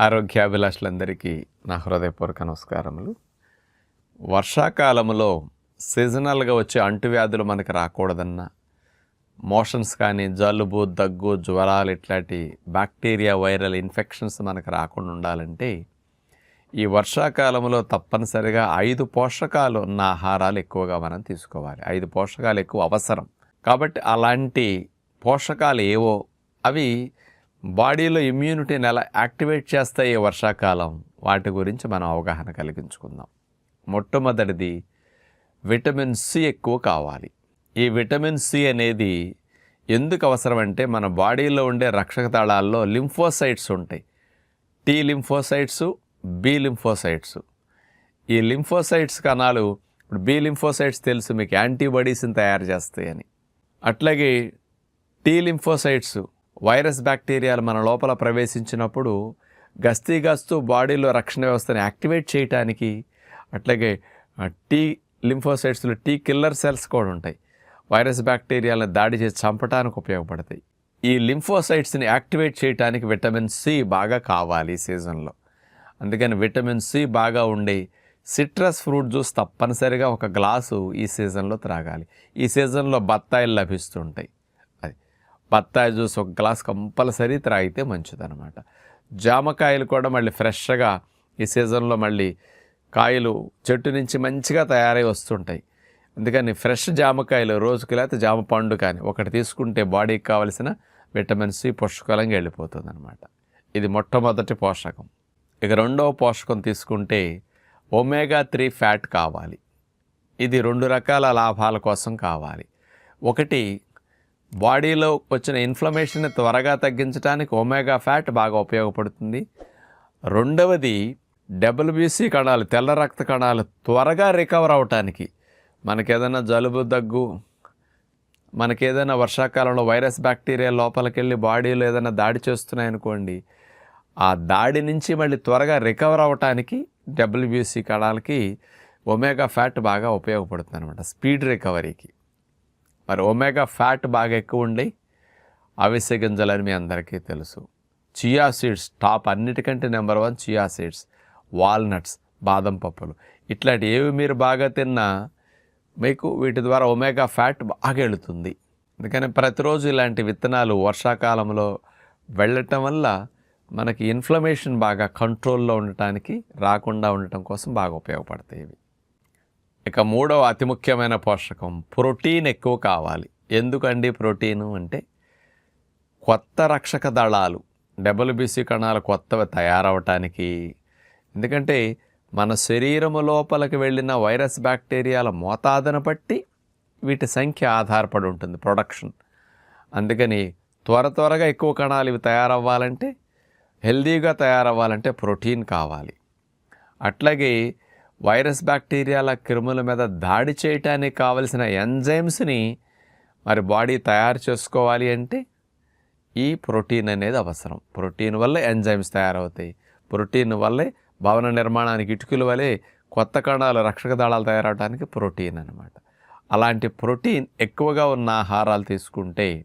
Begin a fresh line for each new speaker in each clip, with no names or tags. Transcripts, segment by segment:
ఆరోగ్యాభిలాషులందరికీ నా హృదయపూర్వక నమస్కారములు. వర్షాకాలంలో సీజనల్గా వచ్చే అంటువ్యాధులు మనకు రాకూడదన్న మోషన్స్ కానీ జలుబు దగ్గు జ్వరాలు ఇట్లాంటి బ్యాక్టీరియా వైరల్ ఇన్ఫెక్షన్స్ మనకు రాకుండా ఉండాలంటే ఈ వర్షాకాలంలో తప్పనిసరిగా ఐదు పోషకాలు ఉన్న ఆహారాలు ఎక్కువగా మనం తీసుకోవాలి. ఐదు పోషకాలు ఎక్కువ అవసరం. కాబట్టి అలాంటి పోషకాలు ఏవో అవి బాడీలో ఇమ్యూనిటీని ఎలా యాక్టివేట్ చేస్తాయి వర్షాకాలం? వాటి గురించి మనం అవగాహన కలిగించుకుందాం. మొట్టమొదటిది విటమిన్ సి ఎక్కువ కావాలి. ఈ విటమిన్ సి అనేది ఎందుకు అవసరం అంటే మన బాడీలో ఉండే రక్షక తాళాల్లో లింఫోసైట్స్ ఉంటాయి. T lymphocytes B lymphocytes. ఈ లింఫోసైట్స్ కణాలు ఇప్పుడు బి లింఫోసైట్స్ తెలుసు మీకు యాంటీబాడీస్ని తయారు చేస్తాయని. అట్లాగే టీ లింఫోసైట్స్ వైరస్ బ్యాక్టీరియాలు మన లోపల ప్రవేశించినప్పుడు గస్తీ గస్తూ బాడీలో రక్షణ వ్యవస్థని యాక్టివేట్ చేయటానికి అట్లాగే టీ లింఫోసైట్స్లో టీ కిల్లర్ సెల్స్ కూడా ఉంటాయి. వైరస్ బ్యాక్టీరియాలను దాడి చేసి చంపడానికి ఉపయోగపడతాయి. ఈ లింఫోసైట్స్ని యాక్టివేట్ చేయడానికి విటమిన్ సి బాగా కావాలి ఈ సీజన్లో. అందుకని విటమిన్ సి బాగా ఉండే సిట్రస్ ఫ్రూట్ జ్యూస్ తప్పనిసరిగా ఒక గ్లాసు ఈ సీజన్లో త్రాగాలి. ఈ సీజన్లో బత్తాయిలు లభిస్తుంటాయి. బత్తాయి జ్యూస్ ఒక గ్లాస్ కంపల్సరీ త్రాగితే మంచిదన్నమాట. జామకాయలు కూడా మళ్ళీ ఫ్రెష్గా ఈ సీజన్లో మళ్ళీ కాయలు చెట్టు నుంచి మంచిగా తయారై వస్తుంటాయి. అందుకని ఫ్రెష్ జామకాయలు రోజుకి లేకపోతే జామ పండు కానీ ఒకటి తీసుకుంటే బాడీకి కావలసిన విటమిన్ సి పుష్కలంగా వెళ్ళిపోతుంది అనమాట ఇది మొట్టమొదటి పోషకం. ఇక రెండవ పోషకం తీసుకుంటే ఒమేగా త్రీ ఫ్యాట్ కావాలి. ఇది రెండు రకాల లాభాల కోసం కావాలి. ఒకటి బాడీలో వచ్చిన ఇన్ఫ్లమేషన్ని త్వరగా తగ్గించడానికి ఒమేగా ఫ్యాట్ బాగా ఉపయోగపడుతుంది. రెండవది డబ్ల్యూబీసీ కణాలు తెల్ల రక్త కణాలు త్వరగా రికవర్ అవటానికి మనకేదైనా జలుబు దగ్గు మనకేదైనా వర్షాకాలంలో వైరస్ బ్యాక్టీరియా లోపలికి వెళ్ళి బాడీలో ఏదైనా దాడి చేస్తున్నాయనుకోండి ఆ దాడి నుంచి మళ్ళీ త్వరగా రికవర్ అవ్వటానికి డబ్ల్యూబీసీ కణాలకి ఒమేగా ఫ్యాట్ బాగా ఉపయోగపడుతుంది అనమాట స్పీడ్ రికవరీకి మరి ఒమేగా ఫ్యాట్ బాగా ఎక్కువ ఉండి అవిసె గింజలని మీ అందరికీ తెలుసు. చియా సీడ్స్ టాప్ అన్నిటికంటే number one chia seeds walnuts బాదం పప్పులు. ఇట్లాంటి ఏవి మీరు బాగా తిన్నా మీకు వీటి ద్వారా ఒమేగా ఫ్యాట్ బాగా వెళుతుంది అందుకని ప్రతిరోజు ఇలాంటి విత్తనాలు వర్షాకాలంలో వెళ్ళటం వల్ల మనకి ఇన్ఫ్లమేషన్ బాగా కంట్రోల్లో ఉండటానికి రాకుండా ఉండటం కోసం బాగా ఉపయోగపడతాయి ఇవి. ఇక మూడవ అతి ముఖ్యమైన పోషకం ప్రోటీన్ ఎక్కువ కావాలి. ఎందుకండి ప్రోటీను అంటే కొత్త రక్షక దళాలు డబ్ల్యూబీసీ కణాలు కొత్తవి తయారవటానికి. ఎందుకంటే మన శరీరము లోపలికి వెళ్ళిన వైరస్ బ్యాక్టీరియాల మోతాదును బట్టి వీటి సంఖ్య ఆధారపడి ఉంటుంది ప్రొడక్షన్. అందుకని త్వర త్వరగా ఎక్కువ కణాలు ఇవి తయారవ్వాలంటే హెల్దీగా తయారవ్వాలంటే ప్రోటీన్ కావాలి. అట్లాగే వైరస్ బ్యాక్టీరియాల క్రిముల మీద దాడి చేయటానికి కావలసిన ఎంజైమ్స్ని మరి బాడీ తయారు చేసుకోవాలి అంటే ఈ ప్రోటీన్ అనేది అవసరం. ప్రోటీన్ వల్ల ఎంజైమ్స్ తయారవుతాయి. ప్రోటీన్ వల్లే భవన నిర్మాణానికి ఇటుకల వలె కొత్త కణాలు రక్షక దళాలు తయారవడానికి ప్రోటీన్ అన్నమాట. అలాంటి ప్రోటీన్ ఎక్కువగా ఉన్న ఆహారాలు తీసుకుంటే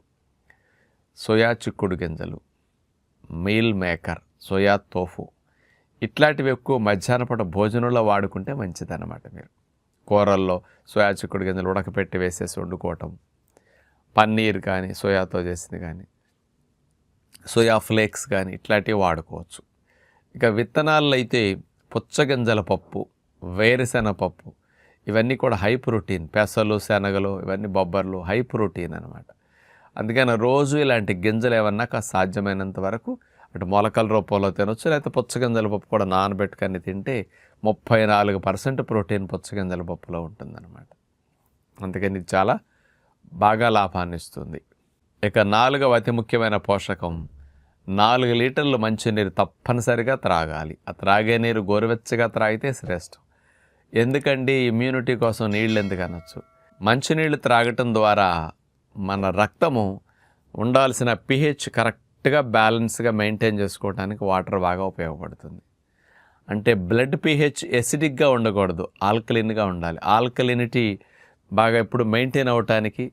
సోయా చిక్కుడు గింజలు మీల్ మేకర్ సోయా తోఫు ఇట్లాంటివి ఎక్కువ మధ్యాహ్న పూట భోజనంలో వాడుకుంటే మంచిదన్నమాట మీరు. కూరల్లో సోయా చిక్కుడు గింజలు ఉడకపెట్టి వేసేసి వండుకోవటం. పన్నీర్ కానీ సోయాతో చేసింది కానీ సోయా ఫ్లేక్స్ కానీ ఇట్లాంటివి వాడుకోవచ్చు. ఇక విత్తనాల్లో అయితే పుచ్చగింజల పప్పు వేరుశెన పప్పు ఇవన్నీ కూడా హై ప్రోటీన్ పెసలు శనగలు ఇవన్నీ బొబ్బర్లు హై ప్రోటీన్ అనమాట అందుకని రోజు ఇలాంటి గింజలు ఏమన్నా సాధ్యమైనంత వరకు ఇటు మొలకల రూపంలో తినొచ్చు లేకపోతే పుచ్చగింజల పప్పు కూడా నానబెట్టుకొని తింటే ముప్పై నాలుగు పర్సెంట్ ప్రోటీన్ పుచ్చగింజల పప్పులో ఉంటుందన్నమాట. అందుకని ఇది చాలా బాగా లాభాన్ని ఇస్తుంది. ఇక నాలుగవ అతి ముఖ్యమైన పోషకం నాలుగు లీటర్లు మంచినీరు తప్పనిసరిగా త్రాగాలి. ఆ త్రాగే నీరు గోరువెచ్చగా త్రాగితే శ్రేష్టం. ఎందుకండి ఇమ్యూనిటీ కోసం నీళ్ళు ఎందుకు అనొచ్చు? మంచినీళ్ళు త్రాగటం ద్వారా మన రక్తము ఉండాల్సిన పిహెచ్ కరెక్ట్గా బ్యాలెన్స్గా మెయింటైన్ చేసుకోవడానికి వాటర్ బాగా ఉపయోగపడుతుంది. అంటే బ్లడ్ పిహెచ్ ఎసిడిక్గా ఉండకూడదు ఆల్కలిన్గా ఉండాలి. ఆల్కలినిటీ బాగా ఎప్పుడు మెయింటైన్ అవ్వటానికి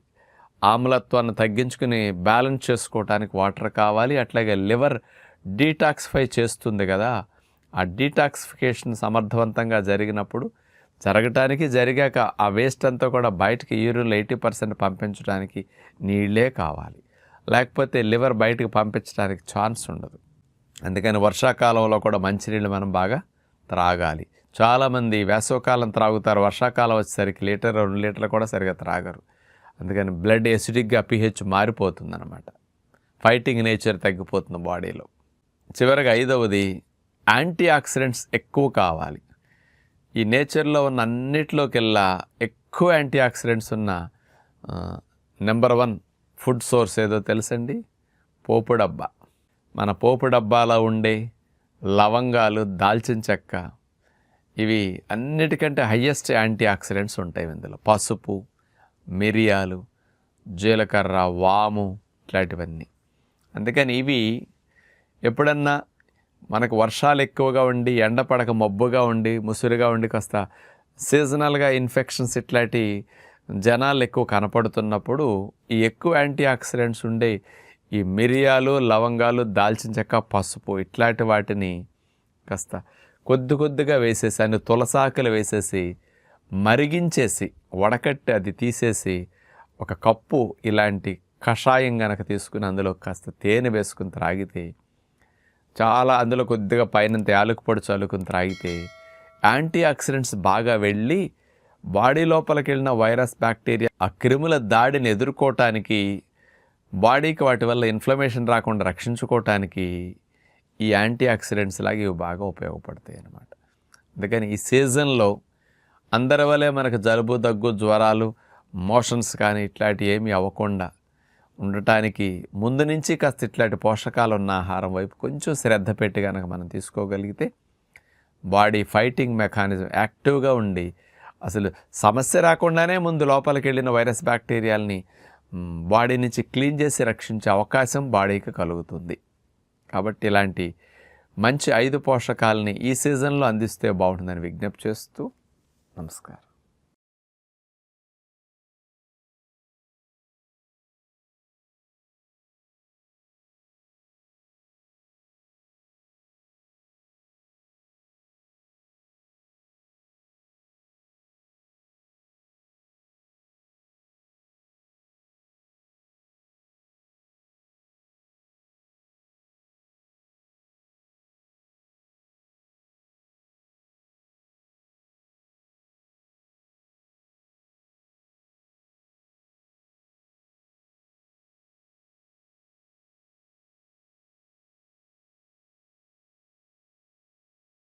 ఆమ్లత్వాన్ని తగ్గించుకుని బ్యాలెన్స్ చేసుకోవటానికి వాటర్ కావాలి. అట్లాగే లివర్ డీటాక్సిఫై చేస్తుంది కదా ఆ డీటాక్సిఫికేషన్ సమర్థవంతంగా జరిగినప్పుడు జరగటానికి జరిగాక ఆ వేస్ట్ అంతా కూడా బయటకి యూరిన్లో ఎయిటీ పర్సెంట్ పంపించడానికి నీళ్ళే కావాలి. లేకపోతే లివర్ బయటకు పంపించడానికి ఛాన్స్ ఉండదు. అందుకని వర్షాకాలంలో కూడా మంచినీళ్ళు మనం బాగా త్రాగాలి. చాలామంది వేసవకాలం త్రాగుతారు వర్షాకాలం వచ్చేసరికి లీటర్ రెండు లీటర్లు కూడా సరిగా త్రాగరు. అందుకని బ్లడ్ ఎసిడిక్గా పిహెచ్ మారిపోతుంది అనమాట ఫైటింగ్ నేచర్ తగ్గిపోతుంది బాడీలో. చివరిగా ఐదవది యాంటీ ఆక్సిడెంట్స్ ఎక్కువ కావాలి. ఈ నేచర్లో ఉన్న అన్నిటిలోకెల్లా ఎక్కువ యాంటీ ఆక్సిడెంట్స్ ఉన్న నెంబర్ వన్ ఫుడ్ సోర్స్ ఏదో తెలుసండి? పోపు డబ్బా. మన పోపు డబ్బాలో ఉండే లవంగాలు దాల్చిన చెక్క ఇవి అన్నిటికంటే హయ్యెస్ట్ యాంటీ ఆక్సిడెంట్స్ ఉంటాయి ఇందులో. పసుపు మిరియాలు జీలకర్ర వాము ఇట్లాంటివన్నీ. అందుకని ఇవి ఎప్పుడన్నా మనకు వర్షాలు ఎక్కువగా ఉండి ఎండ పడక మబ్బుగా ఉండి ముసురుగా ఉండి కాస్త సీజనల్గా ఇన్ఫెక్షన్స్ ఇట్లాంటి జనాలు ఎక్కువ కనపడుతున్నప్పుడు ఈ ఎక్కువ యాంటీ ఆక్సిడెంట్స్ ఉండే ఈ మిరియాలు లవంగాలు దాల్చిన చెక్క పసుపు ఇట్లాంటి వాటిని కాస్త కొద్ది కొద్దిగా వేసేసి అన్ని తులసాకులు వేసేసి మరిగించేసి వడకట్టి అది తీసేసి ఒక కప్పు ఇలాంటి కషాయం కనుక తీసుకుని అందులో కాస్త తేనె వేసుకుని త్రాగితే చాలా అందులో కొద్దిగా పైనంత యాలకు పొడి చల్లుకుని త్రాగితే యాంటీ ఆక్సిడెంట్స్ బాగా వెళ్ళి బాడీ లోపలికి వెళ్ళిన వైరస్ బ్యాక్టీరియా ఆ క్రిముల దాడిని ఎదుర్కోవటానికి బాడీకి వాటి వల్ల ఇన్ఫ్లమేషన్ రాకుండా రక్షించుకోవటానికి ఈ యాంటీ ఆక్సిడెంట్స్ లాగా ఇవి బాగా ఉపయోగపడతాయి అన్నమాట. అందుకని ఈ సీజన్లో అందరి వలె మనకు జలుబు దగ్గు జ్వరాలు మోషన్స్ కానీ ఇట్లాంటివి ఏమీ అవ్వకుండా ఉండటానికి ముందు నుంచి కాస్త ఇట్లాంటి పోషకాలు ఉన్న ఆహారం వైపు కొంచెం శ్రద్ధ పెట్టి కనుక మనం తీసుకోగలిగితే బాడీ ఫైటింగ్ మెకానిజం యాక్టివ్గా ఉండి అసలు సమస్య రాకుండానే ముందు లోపలికి వెళ్ళిన వైరస్ బ్యాక్టీరియాలని బాడీ నుంచి క్లీన్ చేసి రక్షించే అవకాశం బాడీకి కలుగుతుంది. కాబట్టి ఇలాంటి మంచి ఐదు పోషకాలని ఈ సీజన్లో అందిస్తే బాగుంటుందని విజ్ఞప్తి చేస్తూ నమస్కారం.